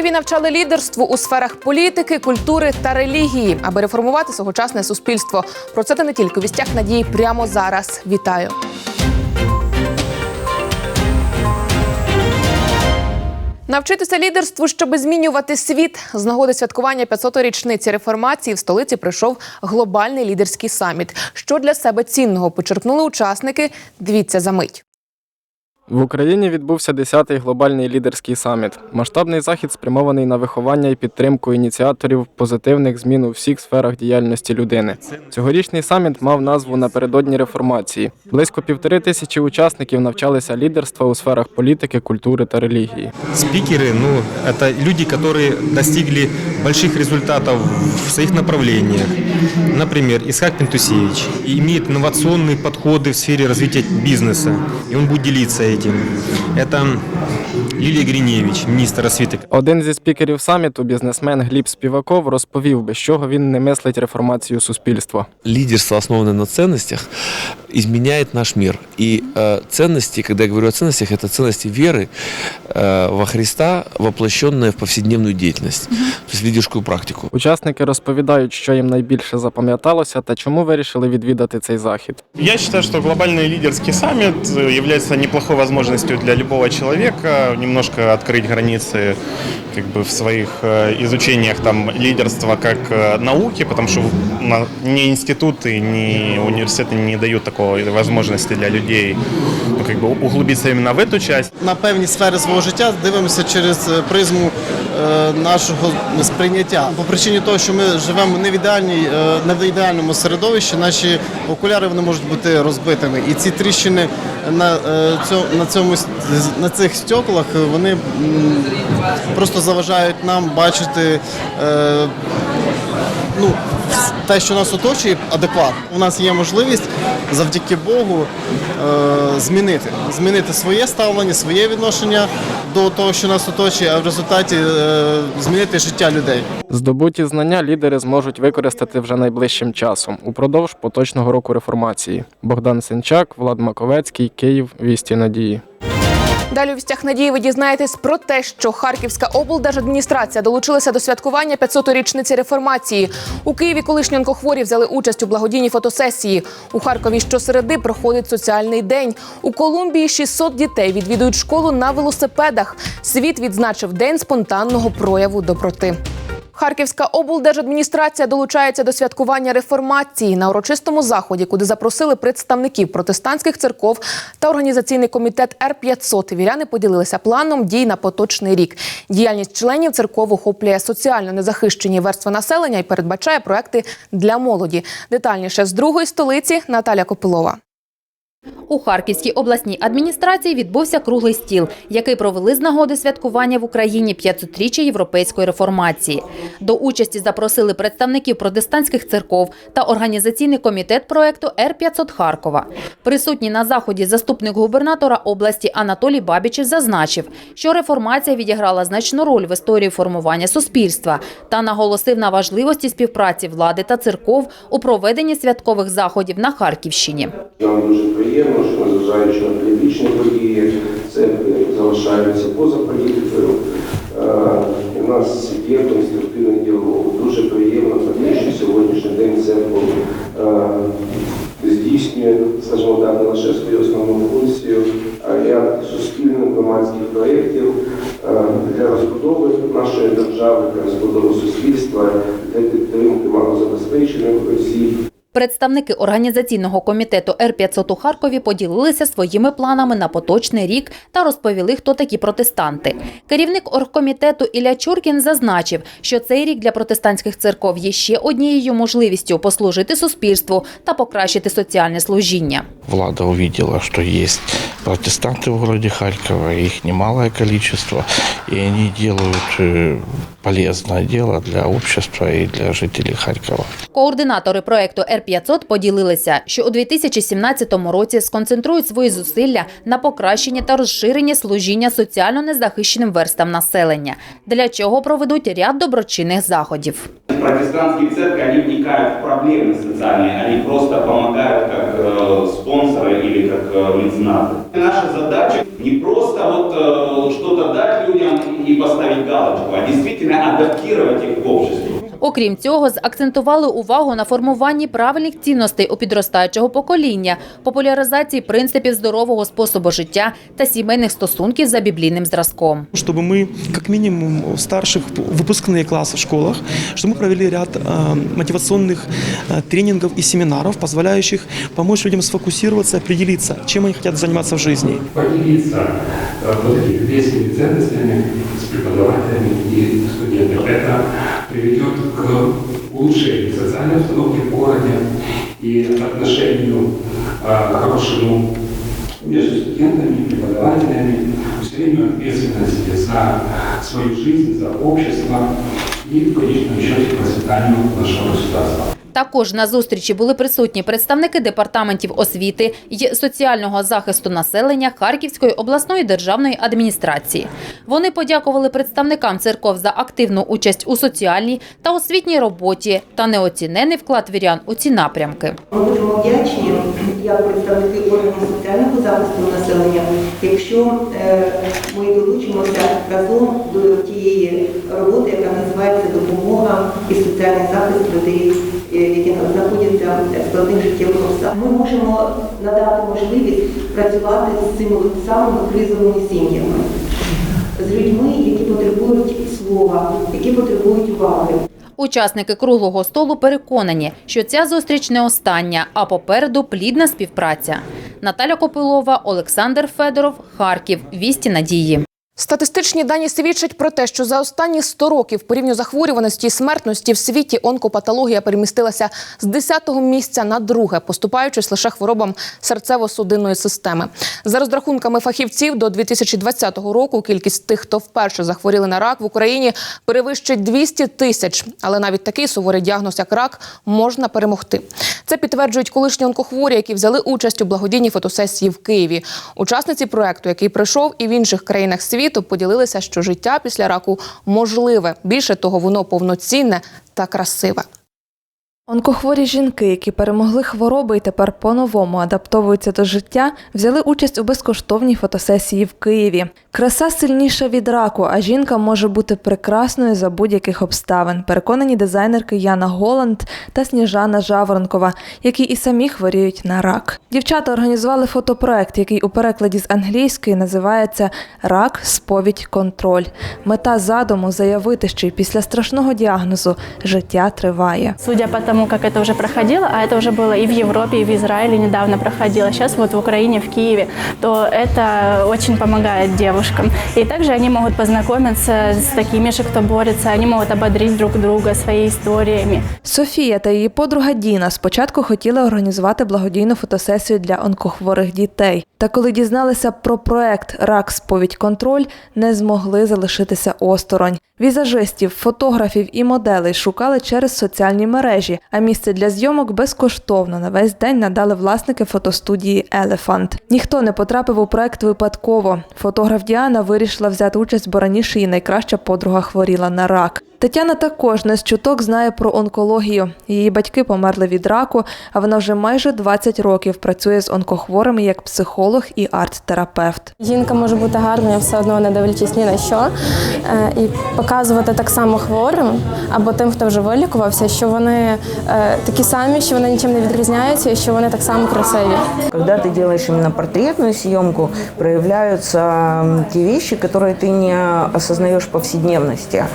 Києві навчали лідерству у сферах політики, культури та релігії, аби реформувати сьогочасне суспільство. Про це та не тільки вістях надії прямо зараз. Вітаю. Навчитися лідерству, щоби змінювати світ. З нагоди святкування 500-ї річниці реформації в столиці прийшов глобальний лідерський саміт. Що для себе цінного почерпнули учасники? Дивіться за мить. В Україні відбувся 10-й глобальний лідерський саміт. Масштабний захід спрямований на виховання і підтримку ініціаторів позитивних змін у всіх сферах діяльності людини. Цьогорічний саміт мав назву напередодні реформації. Близько півтори тисячі учасників навчалися лідерства у сферах політики, культури та релігії. Спикеры, ну, это люди, которые достигли больших результатов в своих направлениях. Например, Исхак Пентусевич имеет инновационные подходы в сфере развития бизнеса, и он будет делиться этим. Это Лилия Гриневич, министр освіти. Один зі спікерів саміту, бізнесмен Гліб Співаков, розповів, без чого він не мислить реформацію суспільства. лидерство, основанное на ценностях, изменяет наш мир. И э, ценности, когда я говорю о ценностях, это ценности веры э, во Христа, воплощенные в повседневную деятельность, то есть в лидерскую практику. Учасники розповідають, що їм найбільше запам'яталося та чому вирішили відвідати цей захід. Я считаю, что глобальный лидерский саммит э, является неплохой возможностью для любого человека немножко открыть границы как бы в своих э, изучениях там лидерства как э, науки, потому что на- ни институты, ни университеты не дают такой возможности для людей ну, как бы углубиться именно в эту часть. на певні сфери свого життя дивимося через е, призму е, нашого сприйняття. По причині того, що ми живемо не в ідеальній, е, не в ідеальному середовищі, наші окуляри вони можуть бути розбитими. І ці тріщини на, е, на, цьому, на цих стеклах е, вони просто заважають нам бачити. е, ну, те, що нас оточує, адекватно. У нас є можливість завдяки Богу е, змінити. Змінити своє ставлення, своє відношення до того, що нас оточує, а в результаті е, змінити життя людей. Здобуті знання лідери зможуть використати вже найближчим часом упродовж поточного року реформації. Богдан Сенчак, Влад Маковецький, Київ, Вісті Надії. Далі у вістях надії ви дізнаєтесь про те, що Харківська облдержадміністрація долучилася до святкування 500-ї річниці реформації. У Києві колишні онкохворі взяли участь у благодійній фотосесії. У Харкові щосереди проходить соціальний день. У Колумбії 600 дітей відвідують школу на велосипедах. Світ відзначив день спонтанного прояву доброти. Харківська облдержадміністрація долучається до святкування реформації на урочистому заході, куди запросили представників протестантських церков та організаційний комітет Р 500 Віряни поділилися планом дій на поточний рік. Діяльність членів церков охоплює соціально незахищені верстви населення і передбачає проекти для молоді. Детальніше з другої столиці Наталя Копилова. У Харківській обласній адміністрації відбувся круглий стіл, який провели з нагоди святкування в Україні 500-річчя європейської реформації. До участі запросили представників протестантських церков та організаційний комітет проекту Р-500 Харкова. Присутній на заході заступник губернатора області Анатолій Бабічев зазначив, що реформація відіграла значну роль в історії формування суспільства та наголосив на важливості співпраці влади та церков у проведенні святкових заходів на Харківщині. Нам дуже приємно, що незважаючи на політичні події, церкви залишаються поза політикою. Е, У нас є конструктивний діалог. Дуже приємно що сьогоднішній день церква е, здійснює, скажімо так, не лише свою основну функцію, а ряд суспільних громадських проєктів е, для розбудови нашої держави, для розбудови суспільства, для підтримки малозабезпечених осіб. Представники організаційного комітету Р-500 у Харкові поділилися своїми планами на поточний рік та розповіли, хто такі протестанти. Керівник оргкомітету Ілля Чуркін зазначив, що цей рік для протестантських церков є ще однією можливістю послужити суспільству та покращити соціальне служіння. Влада увидела, что есть протестанты в городе Харькова, их немалое количество, и они делают э, полезное дело для общества и для жителей Харькова. Координатори проекту Р-500 500 поділилися, що у 2017 році сконцентрують свої зусилля на покращенні та розширенні служіння соціально незахищеним верстам населення, для чого проведуть ряд доброчинних заходів. Протестантские церкви, они вникают в проблемы социальные, они просто помогают как э, спонсоры или как э, меценаты. Наша задача не просто вот э, что-то дать людям и поставить галочку, а действительно адаптировать их к обществу. Окрім цього, заакцентували увагу на формуванні правильних цінностей у підростаючого покоління, популяризації принципів здорового способу життя та сімейних стосунків за біблійним зразком. чтобы мы, как минимум, в старших выпускные классы в школах, чтобы мы провели ряд э, мотивационных э, тренингов и семинаров, позволяющих помочь людям сфокусироваться, определиться, чем они хотят заниматься в жизни. поделиться э, вот этими вескими ценностями с преподавателями и студентами. Приведет к улучшению социальной обстановки в городе и отношению э, хорошему между студентами преподавателями, усилению ответственности за свою жизнь, за общество и в конечном счете процветанию нашего государства. Також на зустрічі були присутні представники департаментів освіти й соціального захисту населення Харківської обласної державної адміністрації. Вони подякували представникам церков за активну участь у соціальній та освітній роботі та неоцінений вклад вірян у ці напрямки. Ми будемо вдячні як представники органів соціального захисту населення, якщо е, ми долучимося разом до тієї роботи, яка називається допомога і соціальний захист людей, е, які знаходяться в складних життєвих обставинах. Ми можемо надати можливість працювати з цими самими кризовими сім'ями, з людьми, які потребують слова, які потребують уваги. Учасники круглого столу переконані, що ця зустріч не остання, а попереду плідна співпраця. Наталя Копилова, Олександр Федоров, Харків. Вісті надії. Статистичні дані свідчать про те, що за останні 100 років по рівню захворюваності і смертності в світі онкопатологія перемістилася з 10-го місця на друге, поступаючись лише хворобам серцево-судинної системи. За розрахунками фахівців, до 2020 року кількість тих, хто вперше захворіли на рак в Україні, перевищить 200 тисяч. Але навіть такий суворий діагноз, як рак, можна перемогти. Це підтверджують колишні онкохворі, які взяли участь у благодійній фотосесії в Києві. Учасниці проекту, який пройшов і в інших країнах світу, поділилися, що життя після раку можливе. Більше того, воно повноцінне та красиве. Онкохворі жінки, які перемогли хвороби і тепер по-новому адаптовуються до життя, взяли участь у безкоштовній фотосесії в Києві. Краса сильніша від раку, а жінка може бути прекрасною за будь-яких обставин. Переконані дизайнерки Яна Голланд та Сніжана Жаворонкова, які і самі хворіють на рак. Дівчата організували фотопроект, який у перекладі з англійської називається Рак, сповідь, контроль. Мета задуму заявити, що й після страшного діагнозу життя триває. Судя по тому, как это уже проходило, а это уже было и в Европе, и в Израиле недавно проходило, сейчас вот в Украине, в Киеве, то это очень помогает девушкам. И также они могут познакомиться с такими же, кто борется, они могут ободрить друг друга своими историями. Софія та її подруга Діна спочатку хотіли організувати благодійну фотосесію для онкохворих дітей. Та коли дізналися про проект Рак сповідь контроль, не змогли залишитися осторонь. Візажистів, фотографів і моделей шукали через соціальні мережі, а місце для зйомок безкоштовно на весь день надали власники фотостудії Елефант. Ніхто не потрапив у проект випадково. Фотограф Діана вирішила взяти участь, бо раніше її найкраща подруга хворіла на рак. Тетяна також не з чуток знає про онкологію. Її батьки померли від раку, а вона вже майже 20 років працює з онкохворими як психолог і арт-терапевт. Жінка може бути гарною, все одно не дивлячись ні на що. Е, І показувати так само хворим або тим, хто вже вилікувався, що вони е, такі самі, що вони нічим не відрізняються і що вони так само красиві. Когда ты делаешь именно портретную съемку, проявляются м, те вещи, которые ты не осознаешь в повседневности.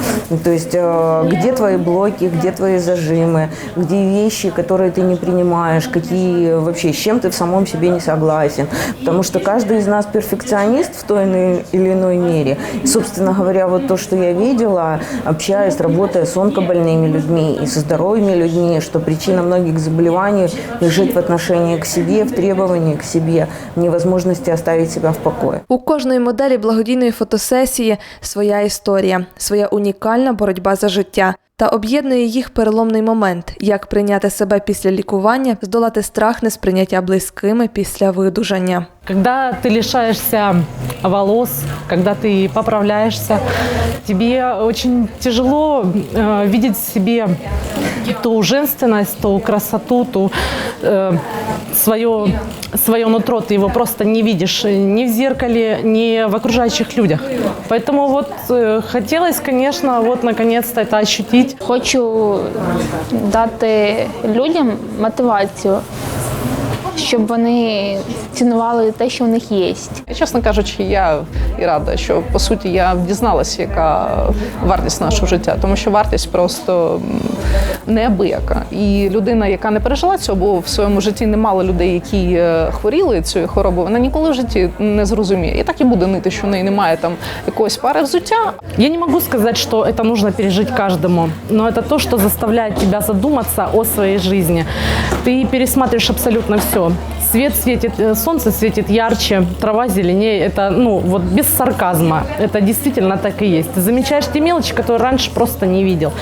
То есть э, где твои блоки, где твои зажимы, где вещи, которые ты не принимаешь, какие вообще, с чем ты в самом себе не согласен. Потому что каждый из нас перфекционист в той или или иной мере. И, собственно говоря, вот то, что я видела, общаясь, работая с онкобольными людьми и со здоровыми людьми, что причина многих заболеваний лежит в отношении к себе, в требовании к себе, в невозможности оставить себя в покое. У кожної моделі благодійної фотосесії своя історія, своя унікальна боротьба за життя. Та об'єднує їх переломний момент, як прийняти себе після лікування, здолати страх несприйняття близькими після видужання. Когда ты лишаешься волос, когда ты поправляешься, тебе очень тяжело э, видеть в себе ту женственность, ту красоту, ту э, свое, свое нутро. Ты его просто не видишь ни в зеркале, ни в окружающих людях. Поэтому вот э, хотелось, конечно, вот наконец-то это ощутить. Хочу дати людям мотивацію, щоб вони цінували те, що в них є. Чесно кажучи, я і рада, що по суті я дізналася, яка вартість нашого життя, тому що вартість просто неабияка. І людина, яка не пережила цього, бо в своєму житті немало людей, які е, хворіли цією хворобою, вона ніколи в житті не зрозуміє. І так і буде нити, що в неї немає там якогось пари взуття. Я не могу сказать, что это нужно пережить каждому, но это то, что заставляет тебя задуматься о своей жизни. Ты пересматриваешь абсолютно все. Свет светит, э, солнце светит ярче, трава зеленее. Это, ну, вот без сарказма. Это действительно так и есть. Ты замечаешь те мелочи, которые раньше просто не видел.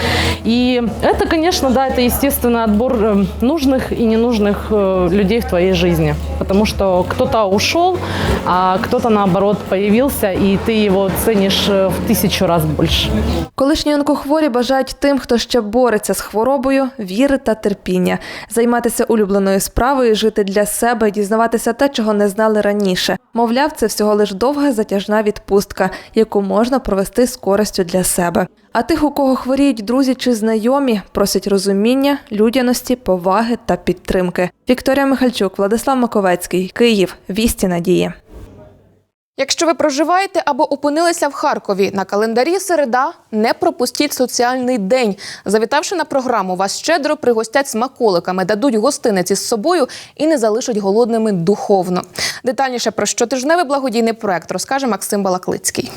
И это, конечно, да, это естественный отбор э, нужных и ненужных э, людей в твоей жизни. Потому что кто-то ушел, а кто-то, наоборот, появился, и ты его ценишь э, в тысячу раз больше. Колишні онкохворі бажають тим, хто ще бореться з хворобою, віри та терпіння, займатися улюбленою справою, жити для себе, дізнаватися те, чого не знали раніше. Мовляв, це всього лиш довга затяжна відпустка, яку можна провести з користю для себе. А тих, у кого хворіють друзі чи знайомі, просять розуміння, людяності, поваги та підтримки. Вікторія Михальчук, Владислав Маковецький, Київ. Вісті надії. Якщо ви проживаєте або опинилися в Харкові на календарі середа, не пропустіть соціальний день. Завітавши на програму, вас щедро пригостять смаколиками, дадуть гостиниці з собою і не залишать голодними духовно. Детальніше про щотижневий благодійний проект розкаже Максим Балаклицький.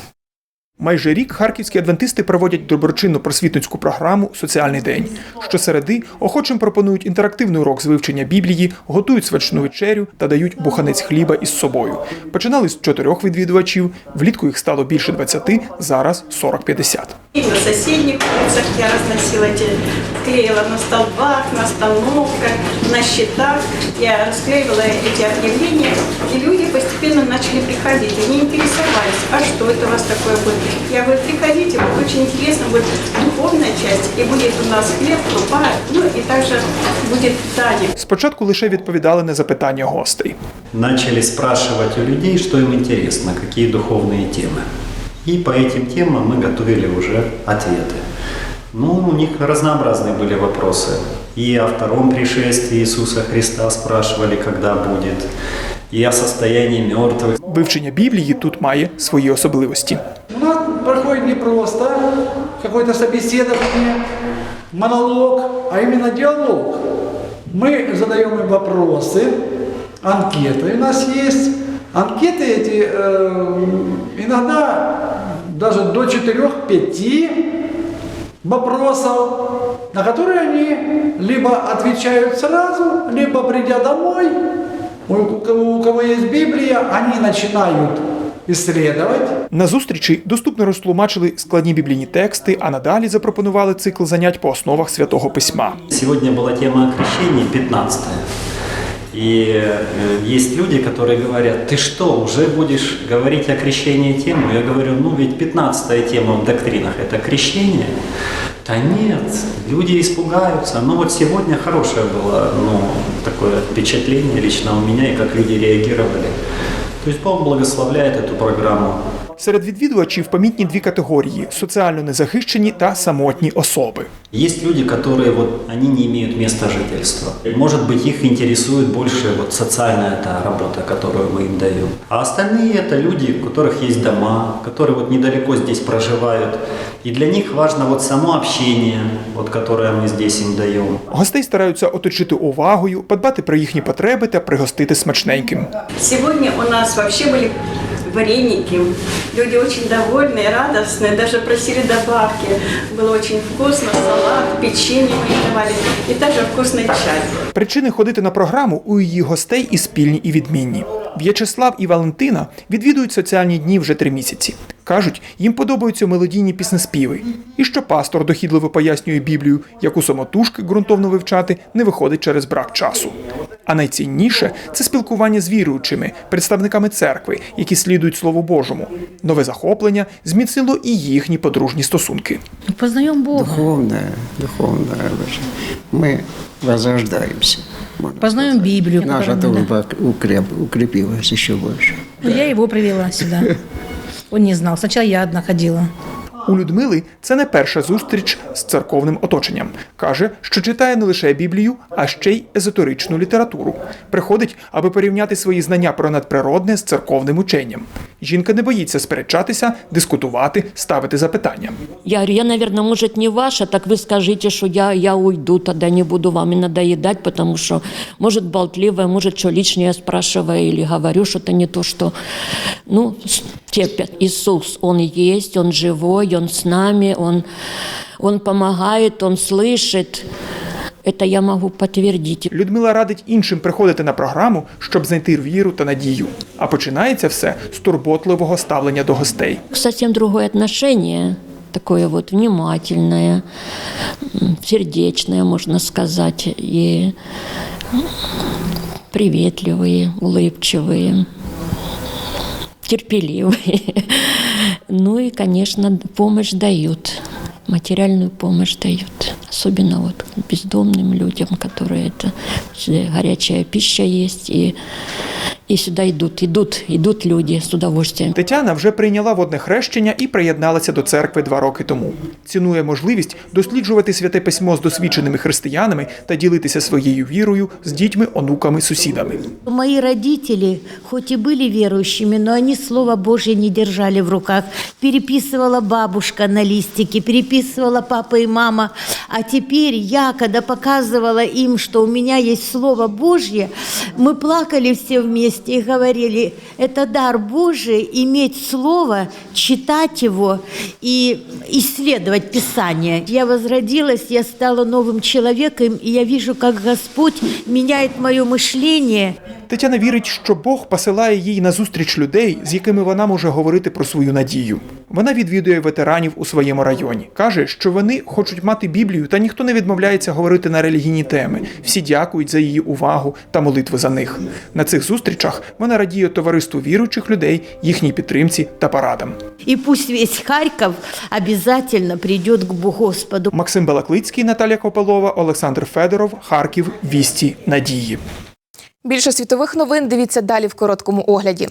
Майже рік харківські адвентисти проводять доброчинну просвітницьку програму Соціальний день. Щосереди охочим пропонують інтерактивний урок з вивчення Біблії, готують смачну вечерю та дають буханець хліба із собою. Починали з чотирьох відвідувачів, влітку їх стало більше 20, зараз 40-50. И на соседних улицах я разносила эти, клеила на столбах, на остановках, на щитах. Я расклеивала эти объявления, и люди постепенно начали приходить. Они интересовались, а что это у вас такое будет? Я говорю, приходите, будет очень интересно, будет духовная часть, и будет у нас хлеб, крупа, ну и также будет питание. Спочатку лише відповідали на запитання гостей. начали спрашивать у людей, что им интересно, какие духовные темы. И по этим темам мы готовили уже ответы. Ну, у них разнообразные были вопросы. И о втором пришествии Иисуса Христа спрашивали, когда будет, и о состоянии мертвых. Вивчення Біблії тут має свої особливості. У нас проходит не просто какое-то собеседование, монолог, а именно диалог. Мы задаем им вопросы, анкеты у нас есть. Анкеты эти э, иногда даже до 4-5 вопросов, на которые они либо отвечают сразу, либо придя домой, у кого, у кого есть Библия, они начинают исследовать. На зустрічі доступно розтлумачили складні біблійні тексти, а надалі запропонували цикл занять по основах святого письма. Сегодня была тема о крещении, 15 И э, есть люди, которые говорят, ты что, уже будешь говорить о крещении тему? Я говорю, ну ведь 15 тема в доктринах – это крещение. Да нет, люди испугаются. Ну вот сегодня хорошее было ну, такое впечатление лично у меня, и как люди реагировали. То есть Бог благословляет эту программу. Серед відвідувачів помітні дві категорії: соціально незахищені та самотні особи. Есть люди, которые вот, они не имеют места жительства. Может быть, их интересует больше вот социальная эта работа, которую мы им даем. А остальные это люди, у которых есть дома, которые вот недалеко здесь проживают. И для них важно вот само общение, вот, которое мы здесь им даем. Гостей стараються оточити увагою, подбати про їхні потреби та пригостити смачненьким. Сегодня у нас вообще были вареники. Люди очень довольные, радостные, даже просили добавки. Было очень вкусно, салат, печенье мы давали и также вкусный чай. Причини ходити на програму у її гостей і спільні, і відмінні. В'ячеслав і Валентина відвідують соціальні дні вже три місяці. Кажуть, їм подобаються мелодійні піснеспіви, і що пастор дохідливо пояснює Біблію, яку самотужки ґрунтовно вивчати не виходить через брак часу. А найцінніше це спілкування з віруючими, представниками церкви, які слідують Слову Божому. Нове захоплення зміцнило і їхні подружні стосунки. Познаем Бога. Духовное, духовное. Мы возрождаемся. Познаем Библию. Наша дружба укреп, укрепилась еще больше. Ну, Я его привела сюда. Он не знал. Сначала я одна ходила. У Людмили це не перша зустріч з церковним оточенням. Каже, що читає не лише Біблію, а ще й езотеричну літературу. Приходить, аби порівняти свої знання про надприродне з церковним ученням. Жінка не боїться сперечатися, дискутувати, ставити запитання. Я говорю, я, наверное, может, не ваша, так вы скажите, что я, я уйду, тогда не буду вам и надоедать, потому что, может, болтливая, может, что лишнее спрашиваю или говорю что-то не то, что, ну, с- терпят. Иисус, Он есть, Он живой, Он с нами, Он, он помогает, Он слышит. Это я могу подтвердить. Людмила радить іншим приходити на програму, щоб знайти віру та надію. А починається все з турботливого ставлення до гостей. Совсем другое отношение, такое вот внимательное, м, сердечное, можно сказать, и приветливые, улыбчивые, терпеливые. Ну и, конечно, помощь дают, материальную помощь дают. Особенно вот бездомным людям, которые это горячая пища есть, и, и сюда идут, идут, идут люди с удовольствием. Тетяна вже прийняла водне хрещення і приєдналася до церкви два роки тому. Цінує можливість досліджувати святе письмо з досвідченими християнами та ділитися своєю вірою з дітьми, онуками, сусідами. Мои родители, хоть и были верующими, но они Слово Божье не держали в руках. Переписывала бабушка на листике, переписывала папа и мама. А теперь я, когда показывала им, что у меня есть Слово Божье, мы плакали все вместе И говорили, это дар Божий иметь Слово, читать его и исследовать Писание. Я возродилась, я стала новым человеком, и я вижу, как Господь меняет мое мышление. Тетяна вірить, що Бог посилає їй на зустріч людей, з якими вона може говорити про свою надію. Вона відвідує ветеранів у своєму районі. каже, що вони хочуть мати Біблію, та ніхто не відмовляється говорити на релігійні теми. Всі дякують за її увагу та молитви за них. На цих зустрічах вона радіє товариству віруючих людей, їхній підтримці та порадам. И пусть весь Харьков обязательно придет к Господу. Максим Балаклицький, Наталія Копилова, Олександр Федоров, Харків. Вісті надії. Більше світових новин дивіться далі в короткому огляді.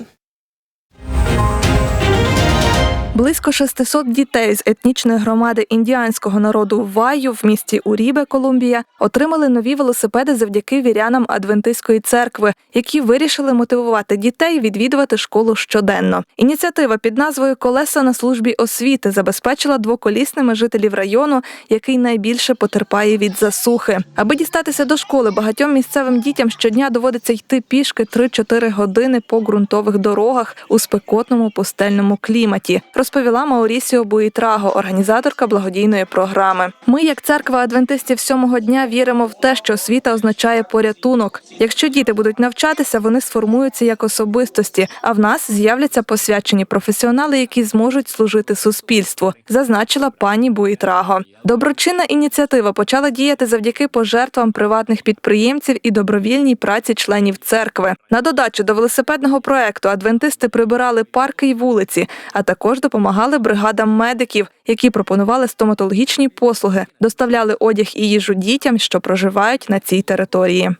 Близько 600 дітей з етнічної громади індіанського народу Ваю в місті Урібе, Колумбія, отримали нові велосипеди завдяки вірянам Адвентистської церкви, які вирішили мотивувати дітей відвідувати школу щоденно. Ініціатива під назвою Колеса на службі освіти забезпечила двоколісними жителів району, який найбільше потерпає від засухи. Аби дістатися до школи, багатьом місцевим дітям щодня доводиться йти пішки 3-4 години по ґрунтових дорогах у спекотному пустельному кліматі розповіла Маурісіо Буїтраго, організаторка благодійної програми. Ми, як церква адвентистів сьомого дня, віримо в те, що освіта означає порятунок. Якщо діти будуть навчатися, вони сформуються як особистості, а в нас з'являться посвячені професіонали, які зможуть служити суспільству, зазначила пані Буїтраго. Доброчинна ініціатива почала діяти завдяки пожертвам приватних підприємців і добровільній праці членів церкви. На додачу до велосипедного проекту адвентисти прибирали парки й вулиці, а також допомагали бригадам медиків, які пропонували стоматологічні послуги, доставляли одяг і їжу дітям, що проживають на цій території.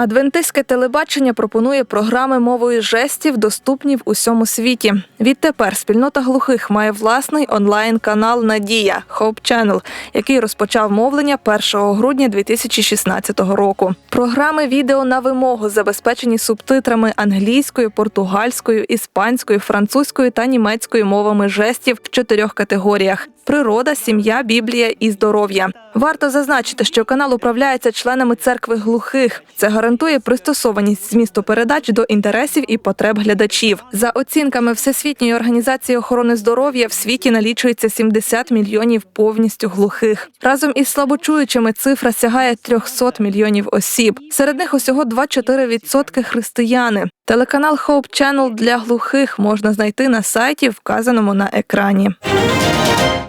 Адвентистське телебачення пропонує програми мовою жестів, доступні в усьому світі. Відтепер спільнота глухих має власний онлайн-канал Надія Hope Channel, який розпочав мовлення 1 грудня 2016 року. Програми відео на вимогу забезпечені субтитрами англійською, португальською, іспанською, французькою та німецькою мовами жестів в чотирьох категоріях: природа, сім'я, біблія і здоров'я. Варто зазначити, що канал управляється членами церкви глухих. Це гарантує гарантує пристосованість змісту передач до інтересів і потреб глядачів. За оцінками Всесвітньої організації охорони здоров'я в світі налічується 70 мільйонів повністю глухих. Разом із слабочуючими цифра сягає 300 мільйонів осіб. Серед них усього 2-4% християни. Телеканал Hope Channel для глухих можна знайти на сайті, вказаному на екрані.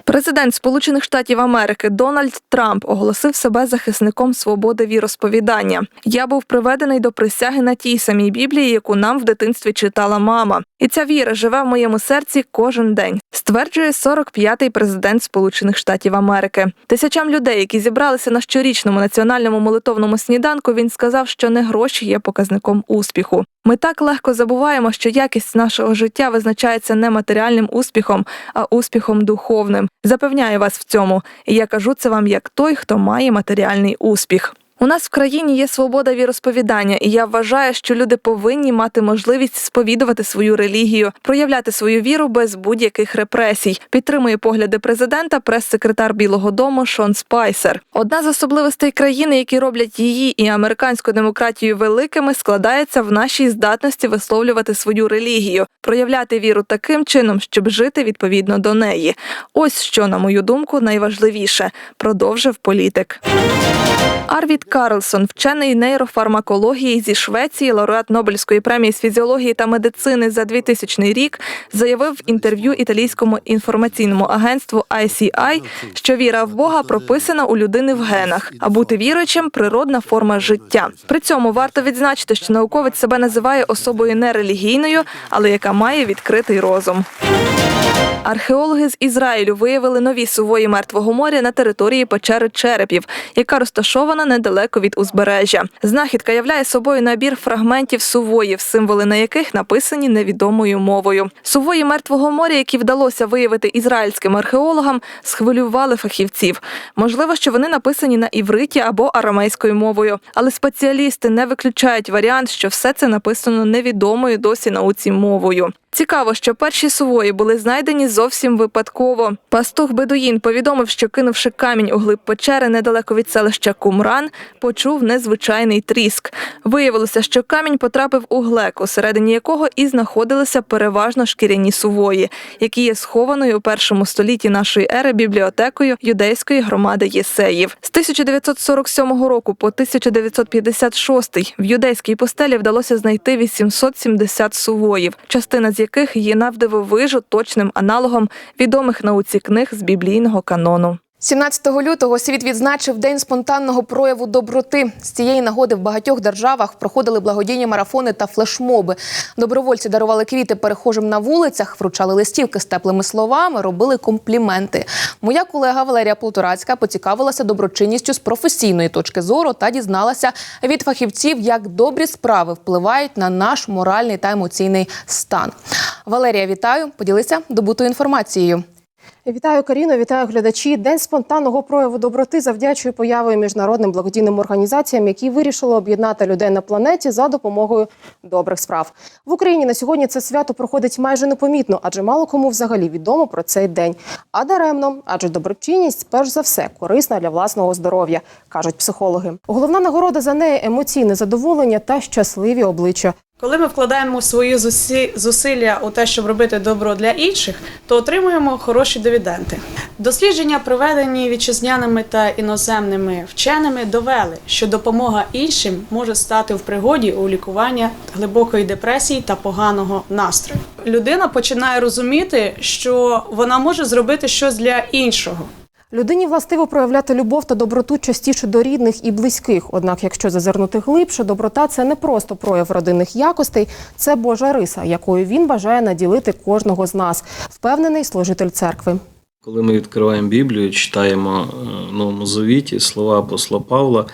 Президент Сполучених Штатів Америки Дональд Трамп оголосив себе захисником свободи віросповідання. Я був приведений до присяги на тій самій Біблії, яку нам в дитинстві читала мама. І ця віра живе в моєму серці кожен день. Стверджує 45-й президент Сполучених Штатів Америки. Тисячам людей, які зібралися на щорічному національному молитовному сніданку, він сказав, що не гроші є показником успіху. Ми так легко забуваємо, що якість нашого життя визначається не матеріальним успіхом, а успіхом духовним. Запевняю вас в цьому, і я кажу це вам як той, хто має матеріальний успіх. У нас в країні є свобода віросповідання, і я вважаю, що люди повинні мати можливість сповідувати свою релігію, проявляти свою віру без будь-яких репресій. Підтримує погляди президента прес-секретар Білого Дому Шон Спайсер. Одна з особливостей країни, які роблять її і американську демократію великими, складається в нашій здатності висловлювати свою релігію, проявляти віру таким чином, щоб жити відповідно до неї. Ось що, на мою думку, найважливіше, продовжив політик. Арвід Карлсон, вчений нейрофармакології зі Швеції, лауреат Нобелівської премії з фізіології та медицини за 2000 рік, заявив в інтерв'ю італійському інформаційному агентству ICI, що віра в Бога прописана у людини в генах, а бути віруючим природна форма життя. При цьому варто відзначити, що науковець себе називає особою нерелігійною, але яка має відкритий розум. Археологи з Ізраїлю виявили нові сувої мертвого моря на території печери Черепів, яка розташована недалеко від узбережжя. Знахідка являє собою набір фрагментів сувоїв, символи на яких написані невідомою мовою. Сувої мертвого моря, які вдалося виявити ізраїльським археологам, схвилювали фахівців. Можливо, що вони написані на івриті або арамейською мовою, але спеціалісти не виключають варіант, що все це написано невідомою досі науці мовою. Цікаво, що перші сувої були знайдені зовсім випадково. Пастух Бедуїн повідомив, що кинувши камінь у глиб печери недалеко від селища Кумран, почув незвичайний тріск. Виявилося, що камінь потрапив у глек, усередині якого і знаходилися переважно шкіряні сувої, які є схованою у першому столітті нашої ери бібліотекою юдейської громади Єсеїв. З 1947 року по 1956 в юдейській постелі вдалося знайти 870 сувоїв, частина яких є навдивовижу точним аналогом відомих науці книг з біблійного канону. 17 лютого світ відзначив день спонтанного прояву доброти. З цієї нагоди в багатьох державах проходили благодійні марафони та флешмоби. Добровольці дарували квіти перехожим на вулицях, вручали листівки з теплими словами, робили компліменти. Моя колега Валерія Полторацька поцікавилася доброчинністю з професійної точки зору та дізналася від фахівців, як добрі справи впливають на наш моральний та емоційний стан. Валерія, вітаю! Поділися добутою інформацією. Вітаю Каріно, вітаю глядачі. День спонтанного прояву доброти завдячує появою міжнародним благодійним організаціям, які вирішили об'єднати людей на планеті за допомогою добрих справ. В Україні на сьогодні це свято проходить майже непомітно, адже мало кому взагалі відомо про цей день. А даремно, адже доброчинність, перш за все, корисна для власного здоров'я, кажуть психологи. Головна нагорода за неї емоційне задоволення та щасливі обличчя. Коли ми вкладаємо свої зусилля у те, щоб робити добро для інших, то отримуємо хороші дивіденди. Дослідження, проведені вітчизняними та іноземними вченими, довели, що допомога іншим може стати в пригоді у лікування глибокої депресії та поганого настрою. Людина починає розуміти, що вона може зробити щось для іншого. Людині властиво проявляти любов та доброту частіше до рідних і близьких. Однак, якщо зазирнути глибше, доброта це не просто прояв родинних якостей, це Божа риса, якою він бажає наділити кожного з нас, впевнений служитель церкви. Коли ми відкриваємо Біблію, читаємо е, в Новому Завіті слова апостола Павла,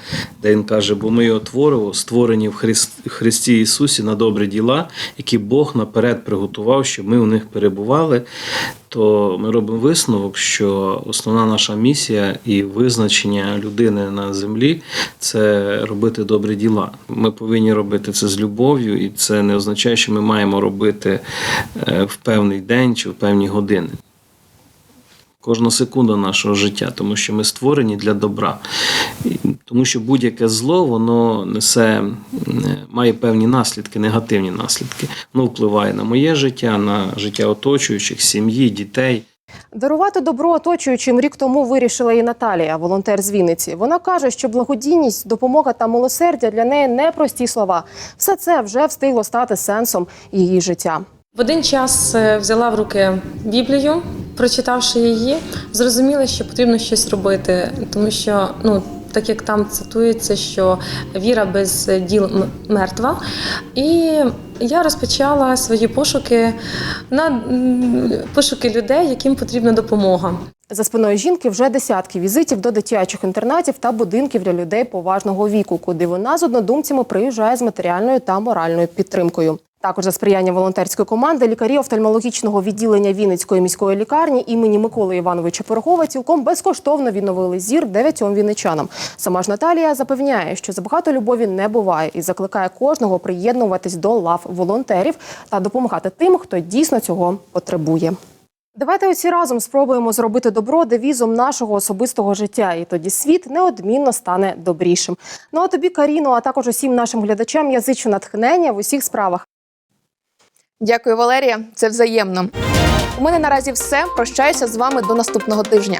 де він каже, бо ми його творимо, створені в Христ- Христі Ісусі на добрі діла, які Бог наперед приготував, щоб ми у них перебували, то ми робимо висновок, що основна наша місія і визначення людини на землі це робити добрі діла. Ми повинні робити це з любов'ю, і це не означає, що ми маємо робити е, в певний день чи в певні години кожна секунда нашого життя, тому що ми створені для добра. Тому що будь-яке зло воно несе має певні наслідки, негативні наслідки. Воно впливає на моє життя, на життя оточуючих, сім'ї, дітей. Дарувати добро оточуючим рік тому вирішила і Наталія, волонтер з Вінниці. Вона каже, що благодійність, допомога та милосердя для неї не прості слова. Все це вже встигло стати сенсом її життя. В один час е, взяла в руки Біблію, прочитавши її, зрозуміла, що потрібно щось робити, тому що ну. Так як там цитується, що віра без діл мертва. І я розпочала свої пошуки на пошуки людей, яким потрібна допомога. За спиною жінки вже десятки візитів до дитячих інтернатів та будинків для людей поважного віку, куди вона з однодумцями приїжджає з матеріальною та моральною підтримкою. Також за сприяння волонтерської команди лікарі офтальмологічного відділення Вінницької міської лікарні імені Миколи Івановича Пирогова цілком безкоштовно відновили зір дев'ятьом вінничанам. Сама ж Наталія запевняє, що забагато любові не буває і закликає кожного приєднуватись до лав волонтерів та допомагати тим, хто дійсно цього потребує. Давайте усі разом спробуємо зробити добро девізом нашого особистого життя, і тоді світ неодмінно стане добрішим. Ну а тобі, Каріно, а також усім нашим глядачам я зичу натхнення в усіх справах. Дякую, Валерія. Це взаємно. У мене наразі все. Прощаюся з вами до наступного тижня.